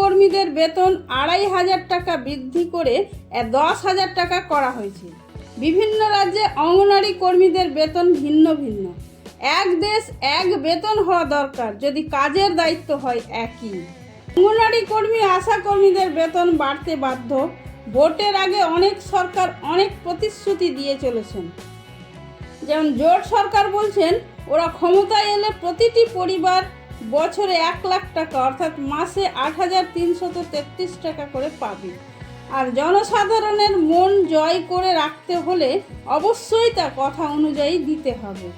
কর্মীদের বেতন আড়াই হাজার টাকা বৃদ্ধি করে দশ হাজার টাকা করা হয়েছে। বিভিন্ন রাজ্যে অঙ্গনারী কর্মীদের বেতন ভিন্ন ভিন্ন। এক দেশ এক বেতন হওয়া দরকার, যদি কাজের দায়িত্ব হয় একই। অঙ্গনারী কর্মী, আশা কর্মীদের বেতন বাড়তে বাধ্য। ভোটের আগে অনেক সরকার অনেক প্রতিশ্রুতি দিয়ে চলেছেন। যেমন জোট সরকার বলছেন, ওরা ক্ষমতায় এলে প্রতিটি পরিবার বছরে এক লাখ টাকা, অর্থাৎ মাসে আট হাজার তিনশত তেত্রিশ টাকা করে পাবে। আর জনসাধারণের মন জয় করে রাখতে হলে অবশ্যই তা কথা অনুযায়ী দিতে হবে।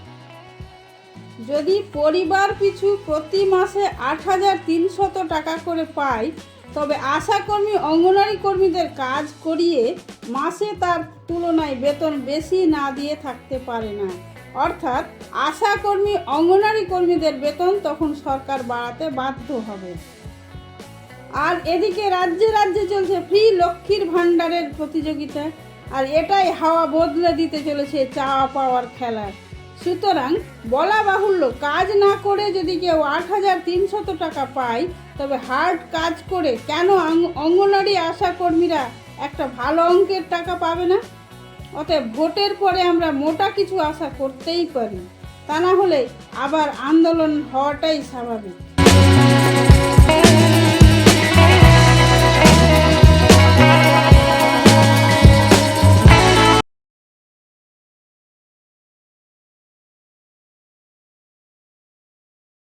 যদি পরিবার পিছু প্রতি মাসে আট হাজার তিনশত টাকা করে পায়, তবে আশাকর্মী, অঙ্গনারী কর্মীদের কাজ করিয়ে মাসে তার তুলনায় বেতন বেশি না দিয়ে থাকতে পারে না। অর্থাৎ আশাকর্মী অঙ্গনারী কর্মীদের বেতন তখন সরকার বাড়াতে বাধ্য হবে। আর এদিকে রাজ্যে রাজ্যে চলছে ফ্রি লক্ষ্মীর ভাণ্ডারের প্রতিযোগিতা, আর এটাই হাওয়া বদলে দিতে চলেছে চাওয়া পাওয়ার খেলার। সুতরাং বলা বাহুল্য, কাজ না করে যদি কেউ আট হাজার তিনশত টাকা পায়, তবে হার্ড কাজ করে কেন অঙ্গ- অঙ্গনারী আশা কর্মীরা একটা ভালো অঙ্কের টাকা পাবে না? অতএব ভোটের পরে আমরা মোটা কিছু আশা করতেই পারি। তা না হলে আবার আন্দোলন হওয়াটাই স্বাভাবিক।